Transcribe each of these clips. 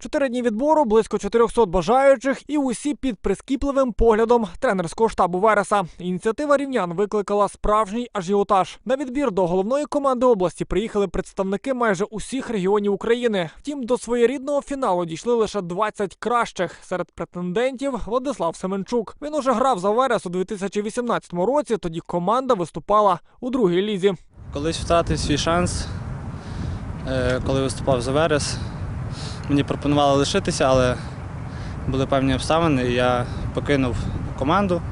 Чотири дні відбору, близько 400 бажаючих, і усі під прискіпливим поглядом тренерського штабу Вереса. Ініціатива рівнян викликала справжній ажіотаж. На відбір до головної команди області приїхали представники майже усіх регіонів України. Втім, до своєрідного фіналу дійшли лише 20 кращих. Серед претендентів Владислав Семенчук. Він уже грав за Верес у 2018 році. Тоді команда виступала у другій лізі. Колись втратив свій шанс, е, коли виступав за Верес. Мені пропонували лишитися, але були певні обставини, і я покинув команду.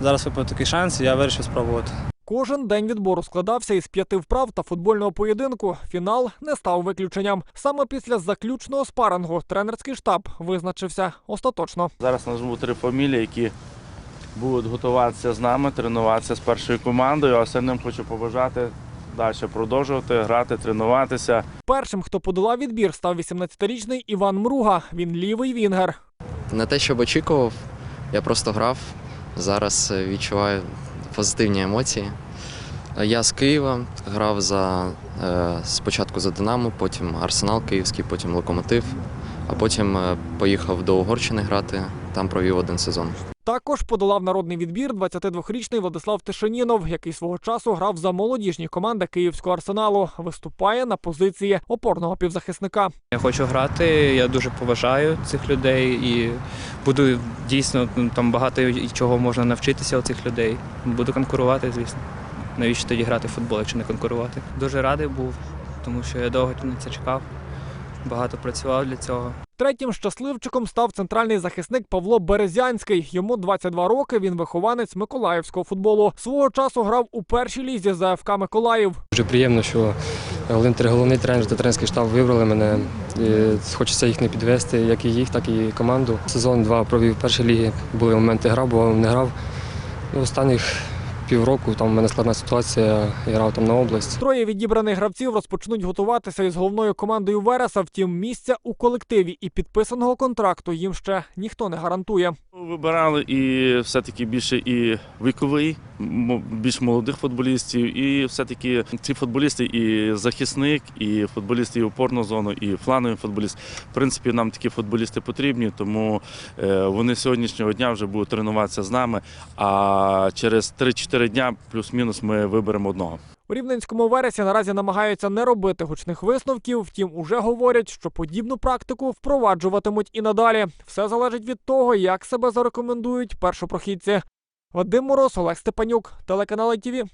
Зараз випав такий шанс, і я вирішив спробувати. Кожен день відбору складався із п'яти вправ та футбольного поєдинку. Фінал не став виключенням. Саме після заключного спарингу тренерський штаб визначився остаточно. Зараз назву три фамілії, які будуть готуватися з нами, тренуватися з першою командою. А остальним хочу побажати далі продовжувати грати, тренуватися. Першим, хто подолав відбір, став 18-річний Іван Мруга. Він лівий вінгер. Не те, щоб очікував, я просто грав. Зараз відчуваю позитивні емоції. Я з Києва грав за е, спочатку за Динамо, потім Арсенал Київський, потім Локомотив, а потім е, поїхав до Угорщини грати. Там провів один сезон. Також подолав народний відбір 22-річний Владислав Тишинінов, який свого часу грав за молодіжні команди Київського арсеналу. Виступає на позиції опорного півзахисника. Я хочу грати, я дуже поважаю цих людей і буду дійсно ну, там багато чого можна навчитися у цих людей. Буду конкурувати, звісно. Навіщо тоді грати в футбол, якщо не конкурувати? Дуже радий був, тому що я довго на це чекав, багато працював для цього. Третім щасливчиком став центральний захисник Павло Березянський. Йому 22 роки. Він вихованець миколаївського футболу. Свого часу грав у першій лізі за ФК Миколаїв. Дуже приємно, що головний, головний тренер та тренерський штаб вибрали мене. І хочеться їх не підвести, як і їх, так і команду. Сезон два провів першій лігі. Були моменти грав, бо не грав. Ну, останніх півроку там в мене складна ситуація, я грав там на область. Троє відібраних гравців розпочнуть готуватися із головною командою Вереса. Втім, місця у колективі і підписаного контракту їм ще ніхто не гарантує. Вибирали і все-таки більше і віковий, більш молодих футболістів, і все-таки ці футболісти і захисник, і футболісти і опорну зону, і фланговий футболіст. В принципі, нам такі футболісти потрібні, тому е, вони сьогоднішнього дня вже будуть тренуватися з нами. А через 3-4 дня плюс-мінус ми виберемо одного. У рівненському вересі наразі намагаються не робити гучних висновків. Втім, уже говорять, що подібну практику впроваджуватимуть і надалі. Все залежить від того, як себе зарекомендують першопрохідці. Вадим Мороз, Олег Степанюк, телеканал ITV.